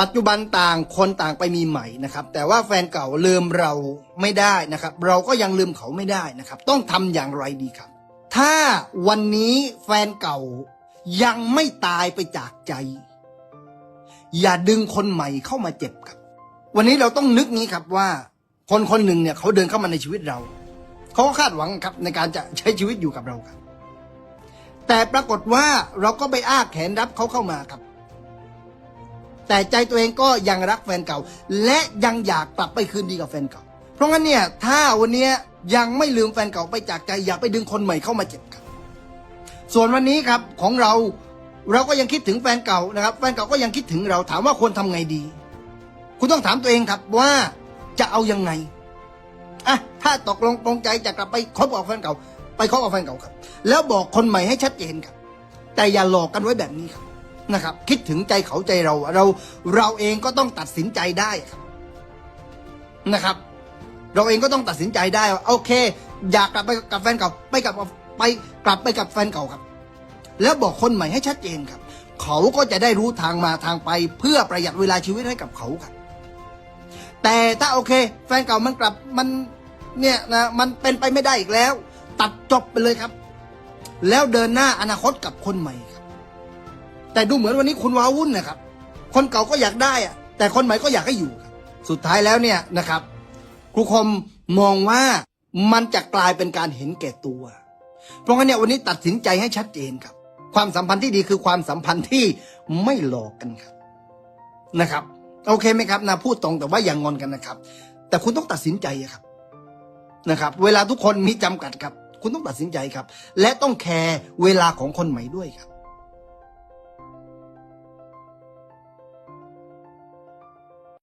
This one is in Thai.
ปัจจุบันต่างคนต่างไปมีใหม่นะครับ แต่ว่าแฟนเก่าลืมเราไม่ได้นะครับ เราก็ยังลืมเขาไม่ได้นะครับ ต้องทำอย่างไรดีครับ ถ้าวันนี้แฟนเก่ายังไม่ตายไปจากใจ อย่าดึงคนใหม่เข้ามาเจ็บครับ วันนี้เราต้องนึกนี้ครับว่า คนคนหนึ่งเนี่ยเขาเดินเข้ามาในชีวิตเรา เขาก็คาดหวังครับในการจะใช้ชีวิตอยู่กับเราครับ แต่ปรากฏว่าเราก็ไปอ้าแขนรับเขาเข้ามาครับ แต่ใจตัวเองก็ยังรักแฟนเก่า และยังอยากกลับไปคืนดีกับแฟนเก่า เพราะงั้นเนี่ยถ้าวันนี้ยังไม่ลืมแฟนเก่าไปจากใจอย่าไปดึงคนใหม่เข้ามาเจ็บครับส่วนวันนี้ครับของเราเราก็ยังคิดถึงแฟนเก่านะครับ แฟนเก่าก็ยังคิดถึงเราถามว่าควรทำไงดี คุณต้องถามตัวเองครับว่าจะเอายังไงอะถ้าตกลงปรงใจจะกลับไปคบกับแฟนเก่า ไปคบกับแฟนเก่าครับ แล้วบอกคนใหม่ให้ชัดเจนครับ แต่อย่าหลอกกันไว้แบบนี้ครับ นะครับ คิดถึงใจเขาใจเรา เราเราเองก็ต้องตัดสินใจได้นะครับ เราเองก็ต้องตัดสินใจได้โอเค อยากกลับไปกับแฟนเก่าไปกับไปกลับไปกับแฟนเก่าครับ แล้วบอกคนใหม่ให้ชัดเจนครับ เขาก็จะได้รู้ทางมาทางไป เพื่อประหยัดเวลาชีวิตให้กับเขาครับ แต่ถ้าโอเค แฟนเก่ามันกลับมันเนี่ยนะมันเป็นไปไม่ได้อีกแล้ว ตัดจบไปเลยครับ แล้วเดินหน้าอนาคตกับคนใหม่ครับ แต่ดูเหมือนวันนี้คุณว้าวุ่นนะครับ คนเก่าก็อยากได้อะแต่คนใหม่ก็อยากให้อยู่ครับสุดท้ายแล้วเนี่ยนะครับ ครูคมมองว่ามันจะกลายเป็นการเห็นแก่ตัว เพราะงั้นเนี่ยวันนี้ตัดสินใจให้ชัดเจนครับ ความสัมพันธ์ที่ดีคือความสัมพันธ์ที่ไม่หลอกกันครับนะครับ โอเคไหมครับนะพูดตรงแต่ว่าอย่างงอนกันนะครับ แต่คุณต้องตัดสินใจครับนะครับ เวลาทุกคนมีจำกัดครับ คุณต้องตัดสินใจครับ และต้องแคร์เวลาของคนใหม่ด้วยครับ